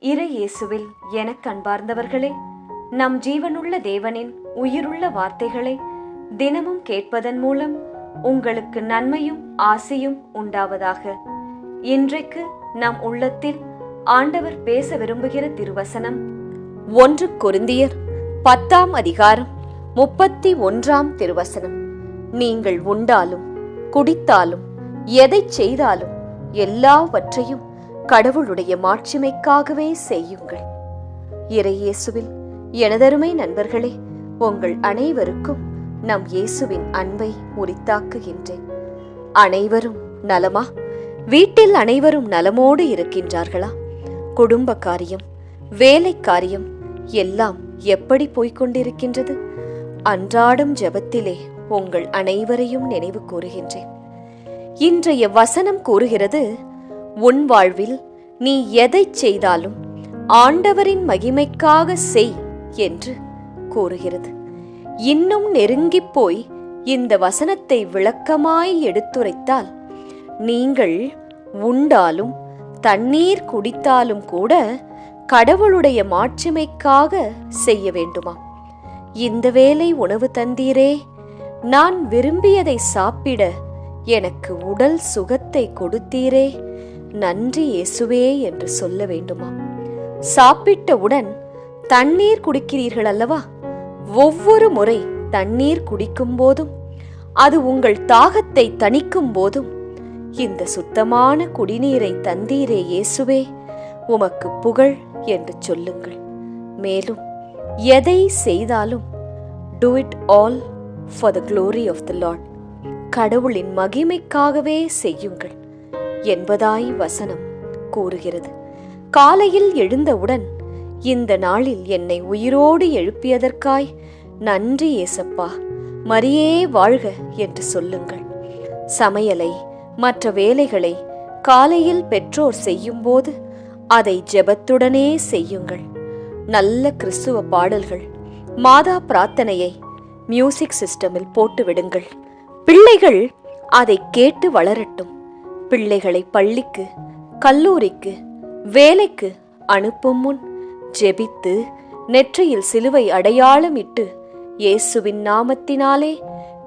இறை இயேசுவில் எனக் கண்பார்ந்தவர்களே நம் ஜீவனுள்ள தேவனின் உயிருள்ள வார்த்தைகளை தினமும் கேட்பதன் மூலம் உங்களுக்கு நன்மையும் ஆசையும் உண்டாவதாக. இன்றைக்கு நம் உள்ளத்தில் ஆண்டவர் பேச விரும்புகிற திருவசனம் ஒன்று கொருந்தியர் பத்தாம் அதிகாரம் முப்பத்தி ஒன்றாம் திருவசனம். நீங்கள் உண்டாலும் குடித்தாலும் எதைச் செய்தாலும் எல்லாவற்றையும் கடவுளுடைய மாட்சிமைக்காகவே செய்யுங்கள். இறையேசுவில் எனதருமை நண்பர்களே உங்கள் அனைவருக்கும் நம் இயேசுவின் அன்பை உரித்தாக்குகின்றேன். அனைவரும் நலமா? வீட்டில் அனைவரும் நலமோடு இருக்கின்றார்களா? குடும்ப காரியம் வேலை காரியம் எல்லாம் எப்படி போய்க் கொண்டிருக்கின்றது? அன்றாடம் ஜெபத்திலே உங்கள் அனைவரையும் நினைவு கூறுகின்றேன். இன்றைய வசனம் கூறுகிறது உன் வாழ்வில் நீ எதைச் செய்தாலும் ஆண்டவரின் மகிமைக்காக செய் என்று கூறுகிறது. இன்னும் நெருங்கிப் போய் இந்த வசனத்தை விளக்கமாய் எடுத்துரைத்தால் நீங்கள் உண்டாலும் தண்ணீர் குடித்தாலும் கூட கடவுளுடைய மாட்சிமைக்காக செய்ய வேண்டுமா இந்த வேலை உணவு தந்தீரே நான் விரும்பியதை சாப்பிட எனக்கு உடல் சுகத்தை கொடுத்தீரே நன்றி இயேசுவே என்று சொல்ல வேண்டுமா சாப்பிட்டவுடன் தண்ணீர் குடிக்கிறீர்கள் அல்லவா? ஒவ்வொரு முறை தண்ணீர் குடிக்கும் போதும் அது உங்கள் தாகத்தை தணிக்கும் போதும் இந்த சுத்தமான குடிநீரை தந்தீரே இயேசுவே உமக்கு புகழ் என்று சொல்லுங்கள். மேலும் எதை செய்தாலும் do it all for the glory of the Lord கடவுளின் மகிமைக்காகவே செய்யுங்கள். என்பதாய் வசனம் கூறுகிறது. காலையில் எழுந்தவுடன் இந்த நாளில் என்னை உயிரோடு எழுப்பியதற்காய் நன்றி ஏசப்பா மரியே வாழ்க என்று சொல்லுங்கள். சமையலை மற்ற வேலைகளை காலையில் பெற்றோர் செய்யும்போது அதை ஜெபத்துடனே செய்யுங்கள். நல்ல கிறிஸ்துவ பாடல்கள் மாதா பிரார்த்தனையை மியூசிக் சிஸ்டமில் போட்டுவிடுங்கள். பிள்ளைகள் அதை கேட்டு வளரட்டும். பிள்ளைகளை பள்ளிக்கு கல்லூரிக்கு வேலைக்கு அனுப்பும் முன் ஜெபித்து நெற்றியில் சிலுவை அடையாளமிட்டு இயேசுவின் நாமத்தினாலே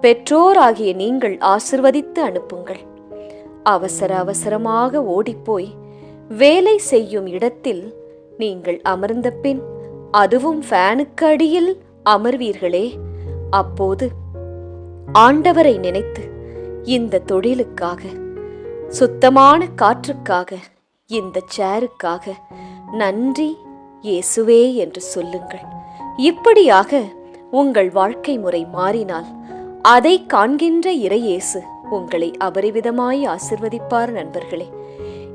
பெற்றோராகிய நீங்கள் ஆசிர்வதித்து அனுப்புங்கள். அவசர அவசரமாக ஓடிப்போய் வேலை செய்யும் இடத்தில் நீங்கள் அமர்ந்த பின் அதுவும் ஃபேனுக்கு அடியில் அமர்வீர்களே. அப்போது ஆண்டவரை நினைத்து இந்த தொழிலுக்காக சுத்தமான காற்றுக்காக இந்த சேருக்காக நன்றி இயேசுவே என்று சொல்லுங்கள். இப்படியாக உங்கள் வாழ்க்கை முறை மாறினால் அதை காண்கின்ற இறையேசு உங்களை அபரிவிதமாய் ஆசிர்வதிப்பார் நண்பர்களே.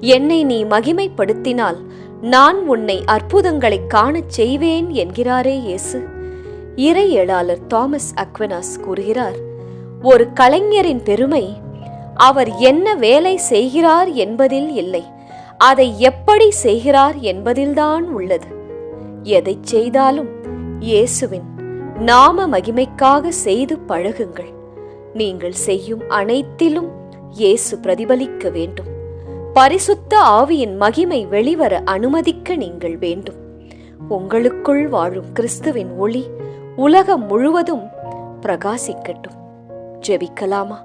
என்னை நீ மகிமைப்படுத்தினால் நான் உன்னை அற்புதங்களை காணச் செய்வேன் என்கிறாரே இயேசு. இறையலாளர் தாமஸ் அக்வனாஸ் கூறுகிறார் ஒரு கலைஞரின் பெருமை அவர் என்ன வேலை செய்கிறார் என்பதில் இல்லை. அதை எப்படி செய்கிறார் என்பதில்தான் உள்ளது. எதைச் செய்தாலும் இயேசுவின் நாம மகிமைக்காக செய்து பழகுங்கள். நீங்கள் செய்யும் அனைத்திலும் இயேசு பிரதிபலிக்க வேண்டும். பரிசுத்த ஆவியின் மகிமை வெளிவர அனுமதிக்க நீங்கள் வேண்டும். உங்களுக்குள் வாழும் கிறிஸ்துவின் ஒளி உலகம் முழுவதும் பிரகாசிக்கட்டும். ஜெபிக்கலாமா?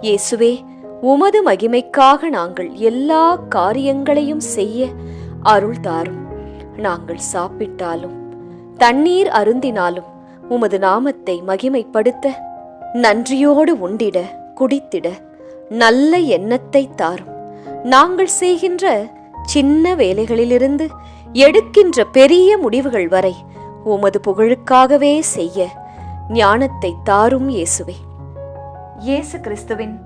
இயேசுவே உமது மகிமைக்காக நாங்கள் எல்லா காரியங்களையும் செய்ய அருள் தாரும் நாங்கள் சாப்பிட்டாலும் தண்ணீர் அருந்தினாலும் உமது நாமத்தை மகிமைப்படுத்த நன்றியோடு உண்டிட குடித்திட நல்ல எண்ணத்தை தாரும். நாங்கள் செய்கின்ற சின்ன வேலைகளிலிருந்து எடுக்கின்ற பெரிய முடிவுகள் வரை உமது புகழுக்காகவே செய்ய ஞானத்தை தாரும் இயேசுவே. இயேசு கிறிஸ்துவின்